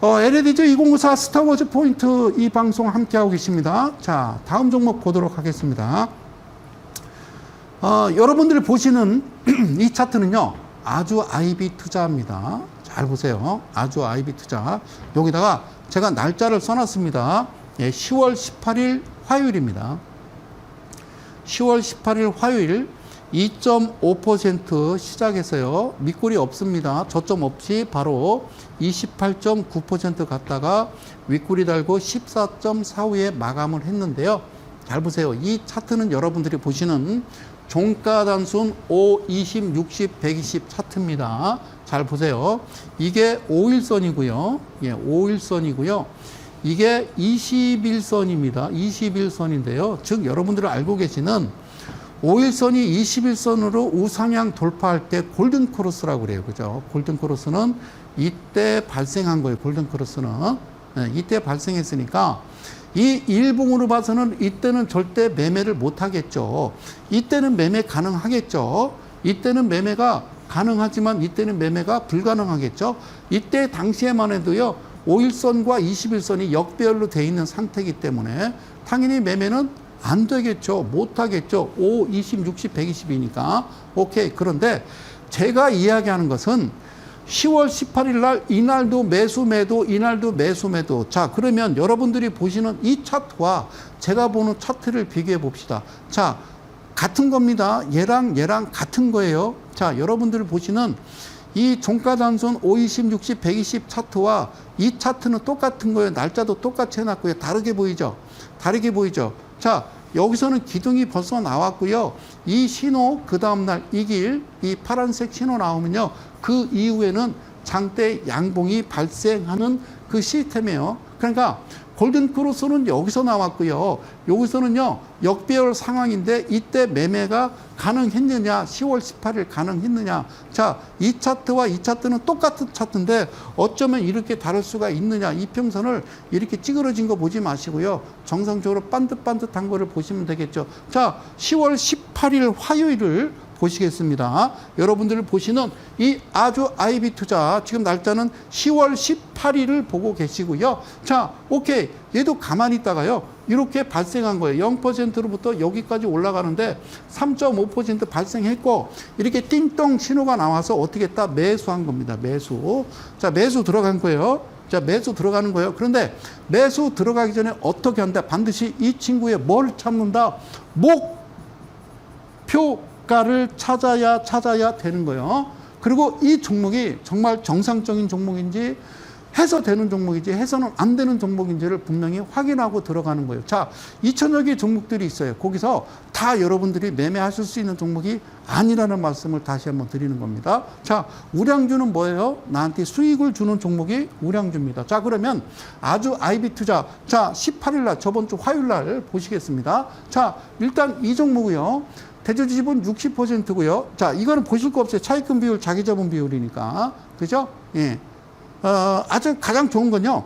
어, LED죠 2094 스타워즈 포인트 이 방송 함께하고 계십니다. 자, 다음 종목 보도록 하겠습니다. 어, 여러분들이 보시는 이 차트는요, 아주 IB 투자입니다. 잘 보세요. 아주 IB 투자. 여기다가 제가 날짜를 써놨습니다. 예, 10월 18일 화요일입니다. 10월 18일 화요일 2.5% 시작해서요. 밑골이 없습니다. 저점 없이 바로 28.9% 갔다가 윗골이 달고 14.45에 마감을 했는데요. 잘 보세요. 이 차트는 여러분들이 보시는 종가 단순 5, 20, 60, 120 차트입니다. 잘 보세요. 이게 5일선이고요. 예, 5일선이고요. 이게 21선입니다. 21선인데요. 즉 여러분들이 알고 계시는 5일선이 21선으로 우상향 돌파할 때 골든 크로스라고 그래요. 그죠? 골든 크로스는 이때 발생한 거예요. 골든 크로스는. 네, 이때 발생했으니까 이 일봉으로 봐서는 이때는 절대 매매를 못 하겠죠. 이때는 매매 가능하겠죠. 이때는 매매가 가능하지만 이때는 매매가 불가능하겠죠. 이때 당시에만 해도요. 5일선과 21선이 역배열로 돼 있는 상태이기 때문에 당연히 매매는 안 되겠죠. 못 하겠죠. 5, 20, 60, 120이니까. 오케이. 그런데 제가 이야기하는 것은 10월 18일 날 이날도 매수 매도 이날도 매수 매도 자 그러면 여러분들이 보시는 이 차트와 제가 보는 차트를 비교해 봅시다 자 같은 겁니다 얘랑 얘랑 같은 거예요 자 여러분들 보시는 이 종가 단순 520, 60, 120 차트와 이 차트는 똑같은 거예요 날짜도 똑같이 해놨고요 다르게 보이죠 다르게 보이죠 자 여기서는 기둥이 벌써 나왔고요. 이 신호 그 다음날 이 길 이 파란색 신호 나오면요. 그 이후에는 장대 양봉이 발생하는 그 시스템이에요. 그러니까 골든 크로스는 여기서 나왔고요. 여기서는요. 역배열 상황인데 이때 매매가 가능했느냐? 10월 18일 가능했느냐? 자, 이 차트와 이 차트는 똑같은 차트인데 어쩌면 이렇게 다를 수가 있느냐? 이평선을 이렇게 찌그러진 거 보지 마시고요. 정상적으로 반듯반듯한 거를 보시면 되겠죠. 자, 10월 18일 화요일을 보시겠습니다. 여러분들 보시는 이 아주 아이비 투자 지금 날짜는 10월 18일을 보고 계시고요. 자, 오케이. 얘도 가만히 있다가요. 이렇게 발생한 거예요. 0%로부터 여기까지 올라가는데 3.5% 발생했고 이렇게 띵동 신호가 나와서 어떻게 했다? 매수한 겁니다. 매수. 자, 매수 들어간 거예요. 자, 매수 들어가는 거예요. 그런데 매수 들어가기 전에 어떻게 한다? 반드시 이 친구의 뭘 찾는다? 목표 가를 찾아야 찾아야 되는 거예요. 그리고 이 종목이 정말 정상적인 종목인지 해서 되는 종목이지 해서는 안 되는 종목인지를 분명히 확인하고 들어가는 거예요. 자, 2천여 개 종목들이 있어요. 거기서 다 여러분들이 매매하실 수 있는 종목이 아니라는 말씀을 다시 한번 드리는 겁니다. 자, 우량주는 뭐예요? 나한테 수익을 주는 종목이 우량주입니다. 자, 그러면 아주 아이비 투자. 자, 18일 날 저번 주 화요일 날 보시겠습니다. 자, 일단 이 종목이요. 대주주집은 60%고요. 자, 이거는 보실 거 없어요. 차익금 비율, 자기 자본 비율이니까. 그죠? 예. 어, 아주 가장 좋은 건요.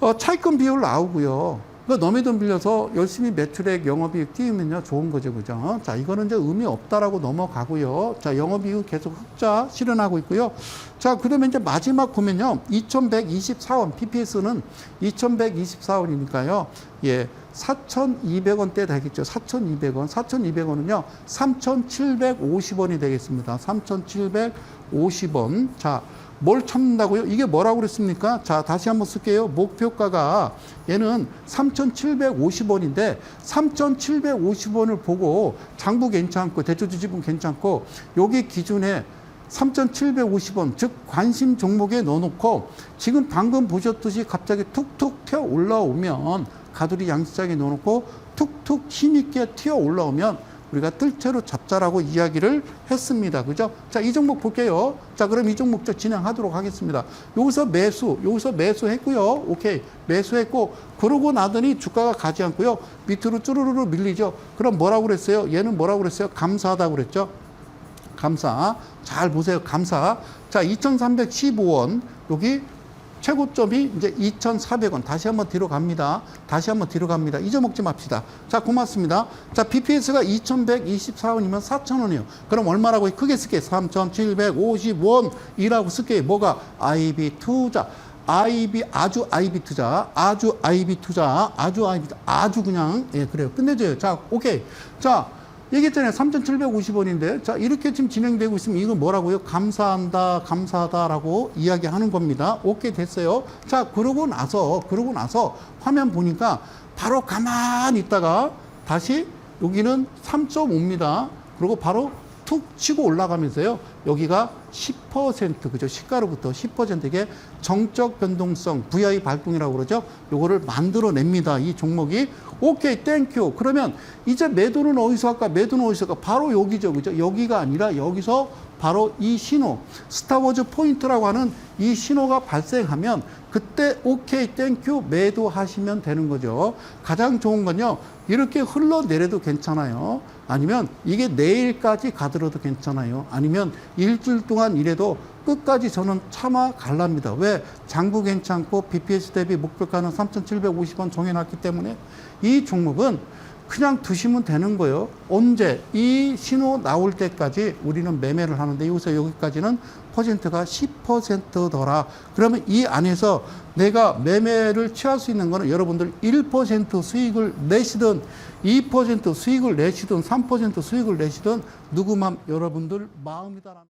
어, 차익금 비율 나오고요. 그 너의 돈 빌려서 열심히 매출액, 영업이익 띄우면요. 좋은 거죠. 그죠? 자, 이거는 이제 의미 없다라고 넘어가고요. 자, 영업이익 계속 흑자 실현하고 있고요. 자, 그러면 이제 마지막 보면요. 2124원, PPS는 2124원이니까요. 예. 4,200원대 되겠죠. 4,200원. 4,200원은요. 3,750원이 되겠습니다. 3,750원. 자, 뭘 찾는다고요? 이게 뭐라고 그랬습니까? 자, 다시 한번 쓸게요. 목표가가 얘는 3,750원인데 3,750원을 보고 장부 괜찮고 대주주 지분 괜찮고 여기 기준에 3,750원, 즉 관심 종목에 넣어놓고 지금 방금 보셨듯이 갑자기 툭툭 튀어 올라오면 가두리 양시장에 넣어놓고 툭툭 힘있게 튀어 올라오면 우리가 뜰채로 잡자라고 이야기를 했습니다. 그죠? 자, 이 종목 볼게요. 자, 그럼 이 종목 저 진행하도록 하겠습니다. 여기서 매수, 여기서 매수했고요. 오케이. 매수했고, 그러고 나더니 주가가 가지 않고요. 밑으로 쭈루루루 밀리죠. 그럼 뭐라고 그랬어요? 얘는 뭐라고 그랬어요? 감사하다고 그랬죠? 감사. 잘 보세요. 감사. 자, 2,315원. 여기 최고점이 이제 2,400원. 다시 한번 뒤로 갑니다. 다시 한번 뒤로 갑니다. 잊어먹지 맙시다. 자, 고맙습니다. 자, BPS가 2,124원이면 4,000원이에요. 그럼 얼마라고 크게 쓸게? 3,750원이라고 쓸게. 뭐가? IB 투자. IB 아주 IB 투자, 아주 IB 투자, 아주 IB 아주 그냥 예 그래요. 끝내줘요. 자, 오케이. 자, 얘기했잖아요. 3,750원인데 자 이렇게 지금 진행되고 있으면 이건 뭐라고요? 감사한다, 감사하다라고 이야기하는 겁니다. 오케이 됐어요. 자, 그러고 나서 그러고 나서 화면 보니까 바로 가만히 있다가 다시 여기는 3.5입니다. 그리고 바로 툭 치고 올라가면서요. 여기가 10% 그죠? 시가로부터 10% 이게 정적 변동성 VI 발동이라고 그러죠. 요거를 만들어 냅니다. 이 종목이 오케이 땡큐. 그러면 이제 매도는 어디서 할까? 매도는 어디서 할까? 바로 여기죠. 그죠? 여기가 아니라 여기서 바로 이 신호 스타워즈 포인트라고 하는 이 신호가 발생하면 그때 오케이 땡큐 매도하시면 되는 거죠. 가장 좋은 건요. 이렇게 흘러내려도 괜찮아요. 아니면 이게 내일까지 가더라도 괜찮아요. 아니면 일주일 동안 이래도 끝까지 저는 참아 갈랍니다. 왜? 장부 괜찮고 BPS 대비 목표가는 3,750원 정해놨기 때문에 이 종목은 그냥 두시면 되는 거예요. 언제? 이 신호 나올 때까지 우리는 매매를 하는데 여기서 여기까지는 퍼센트가 10%더라. 그러면 이 안에서 내가 매매를 취할 수 있는 거는 여러분들 1% 수익을 내시든 2% 수익을 내시든 3% 수익을 내시든 누구 맘 여러분들 마음이다라는